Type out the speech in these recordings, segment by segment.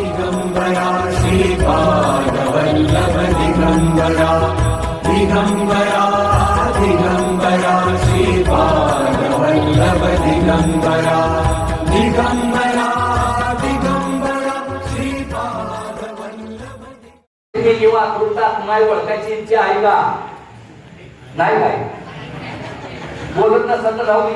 दिगम्बरा श्रीपादवल्लभ दिगम्बरा दिगम्बरा दिगम्बरा श्रीपादवल्लभ दिगम्बरा दिगम्बरा दिगम्बरा श्रीपादवल्लभ नाही ओळखायची इच्छा आहे का? नाही काय बोलत नसत राहू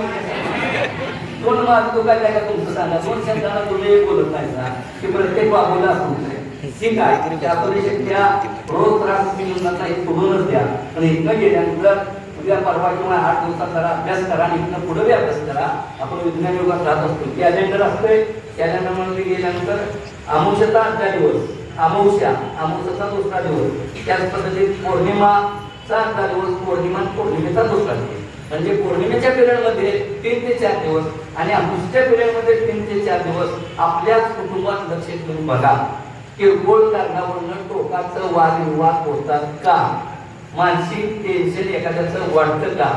कोण मागतो काय काय तुमचं सांगा. दोन शब्दांना तुम्ही बोलत नाही ना की प्रत्येक बाबूला तुमचे ठीक आहे. त्या परिषदेच्या रोज त्रास मिळवण्याचा एक सोडूनच द्या. पण इथनं गेल्यानंतर उद्या परवा किंवा आठ दिवसात जरा अभ्यास करा आणि इथनं पुढे बी अभ्यास करा. आपण विज्ञान युगात राहत असतो. कॅलेंडर असते कॅलेंडरमध्ये गेल्यानंतर अमुषता आजचा दिवस. अमावस्या अमावस्याचा दुसरा दिवस. त्याच पद्धतीत पौर्णिमाचा आजचा दिवस पौर्णिमा पौर्णिमेचा दुसरा दिवस. म्हणजे पौर्णिमेच्या पिरियडमध्ये तीन ते चार दिवस आणि अमावस्याच्या पिरियडमध्ये तीन ते चार दिवस आपल्याच कुटुंबात लक्ष ठेवून बघा. किरकोळ कारणावरून टोकाचं वादविवाद होतात का? मानसिक टेन्शन एखाद्याचं वाढतं का?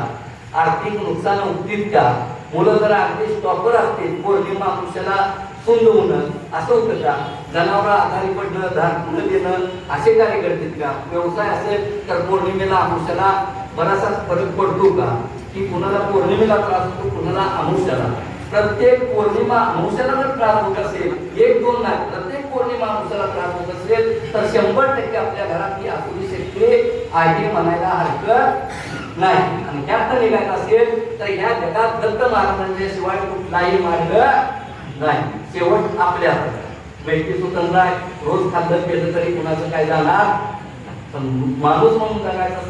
आर्थिक नुकसान होतील का? मुलं जर अगदी स्टॉपर असतील. पौर्णिमा अमावस्याला सुंद होणं असं होतं का? जनावर आधारी पडणं धान देणं असे कार्य करतील का? व्यवसाय असेल तर पौर्णिमेला अमावस्याला बराचसा फरक पडतो का? की कुणाला पौर्णिमेला त्रास होतो कुणाला अमुष्याला प्रत्येक पौर्णिमा अमुष्याला जर त्रास होत असेल एक दोन नाही प्रत्येक पौर्णिमा अमुष्याला त्रास होत असेल तर शंभर टक्के आपल्या घरात ही आसुरी शकते आहे म्हणायला हरकत नाही. आणि ह्यात निघायचं असेल तर ह्या जगात दत्त महाराजांच्या शिवाय कुठलाही मार्ग नाही. शेवट आपल्या आहे. व्यक्ती स्वतंत्र आहे. रोज खाल्लं केलं तरी कुणाचं काय जाणार पण माणूस म्हणून जगायचं